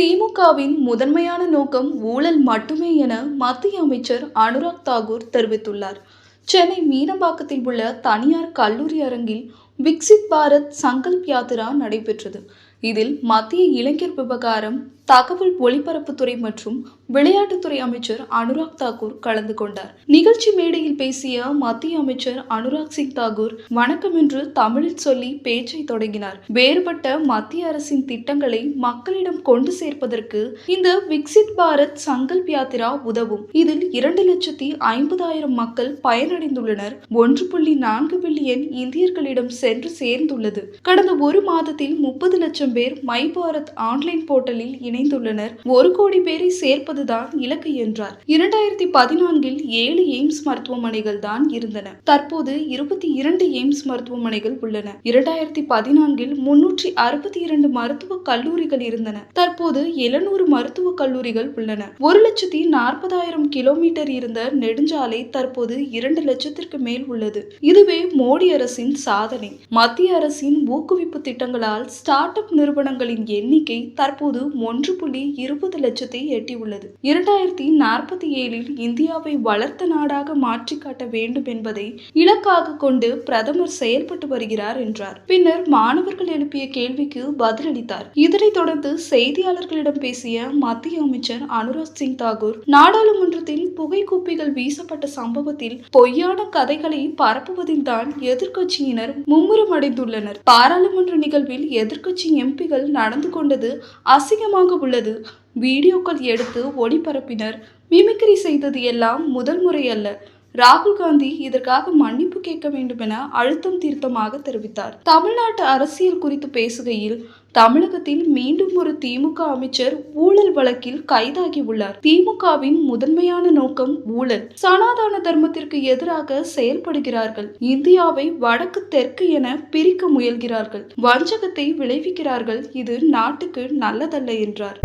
திமுகவின் முதன்மையான நோக்கம் ஊழல் மட்டுமே என மத்திய அமைச்சர் அனுராக் தாகூர் தெரிவித்துள்ளார். சென்னை மீனம்பாக்கத்தில் உள்ள தனியார் கல்லூரி அரங்கில் விக்சித் பாரத் சங்கல்ப் யாத்திரா நடைபெற்றது. இதில் மத்திய இளைஞர் விவகாரம் தகவல் ஒலிபரப்புத்துறை மற்றும் விளையாட்டுத்துறை அமைச்சர் அனுராக் தாக்கூர் கலந்து கொண்டார். நிகழ்ச்சி மேடையில் பேசிய மத்திய அமைச்சர் அனுராக் சிங் தாக்கூர் வணக்கம் என்று தமிழில் சொல்லி பேச்சை தொடங்கினார். வேறுபட்ட மத்திய அரசின் திட்டங்களை மக்களிடம் கொண்டு சேர்ப்பதற்கு இந்த விக்சித் பாரத் சங்கல்ப் யாத்திரா உதவும். இதில் இரண்டு லட்சத்தி ஐம்பதாயிரம் மக்கள் பயனடைந்துள்ளனர். ஒன்று புள்ளி நான்கு பில்லியன் இந்தியர்களிடம் சென்று சேர்ந்துள்ளது. கடந்த ஒரு மாதத்தில் முப்பது லட்சம் பேர் மை பாரத் ஆன்லைன் போர்ட்டலில் இணை இணைந்துள்ளனர். ஒரு கோடி பேரை சேர்ப்பதுதான் இலக்கு என்றார். இரண்டாயிரத்தி பதினான்கில் ஏழு எய்ம்ஸ் மருத்துவமனைகள் தான் இருந்தன. தற்போது இருபத்தி இரண்டு எய்ம்ஸ் மருத்துவமனைகள் உள்ளன. இரண்டாயிரத்தி பதினான்கில் முன்னூற்றி அறுபத்தி இரண்டு மருத்துவ கல்லூரிகள் இருந்தன. தற்போது எழுநூறு மருத்துவ கல்லூரிகள் உள்ளன. ஒரு லட்சத்தி நாற்பதாயிரம் கிலோமீட்டர் இருந்த நெடுஞ்சாலை தற்போது இரண்டு லட்சத்திற்கு மேல் உள்ளது. இதுவே மோடி அரசின் சாதனை. மத்திய அரசின் ஊக்குவிப்பு திட்டங்களால் ஸ்டார்ட் அப் நிறுவனங்களின் எண்ணிக்கை தற்போது ஒன்று புள்ளி இருபது லட்சத்தை எட்டியுள்ளது இரண்டாயிரத்தி நாற்பத்தி ஏழில் இந்தியாவை வளர்த்த நாடாக மாற்றி காட்ட வேண்டும் என்பதை இலக்காக கொண்டு பிரதமர் செயல்பட்டு வருகிறார் என்றார். பின்னர் மாணவர்கள் எழுப்பிய கேள்விக்கு பதிலளித்தார். இதனைத் தொடர்ந்து செய்தியாளர்களிடம் பேசிய மத்திய அமைச்சர் அனுராக் சிங் தாகூர் நாடாளுமன்றத்தில் புகைக்குப்பிகள் வீசப்பட்ட சம்பவத்தில் பொய்யான கதைகளை பரப்புவதில் தான் எதிர்க்கட்சியினர் மும்முரம் அடைந்துள்ளனர் பாராளுமன்ற நிகழ்வில் எதிர்கட்சி எம்பிகள் நடந்து கொண்டது அசிங்கமாக உள்ளது. வீடியோக்கள் எடுத்து ஒளிபரப்பினர். மிமிக்ரி செய்தது எல்லாம் முதல் முறை அல்ல. ராகுல் காந்தி இதற்காக மன்னிப்பு கேட்க வேண்டும் என அழுத்தம் தீர்த்தமாக தெரிவித்தார். தமிழ்நாட்டு அரசியல் குறித்து பேசுகையில் தமிழகத்தில் மீண்டும் ஒரு திமுக அமைச்சர் ஊழல் வழக்கில் கைதாகி உள்ளார் திமுகவின் முதன்மையான நோக்கம் ஊழல். சனாதன தர்மத்திற்கு எதிராக செயல்படுகிறார்கள். இந்தியாவை வடக்கு தெற்கு என பிரிக்க முயல்கிறார்கள். வஞ்சகத்தை விளைவிக்கிறார்கள். இது நாட்டுக்கு நல்லதல்ல என்றார்.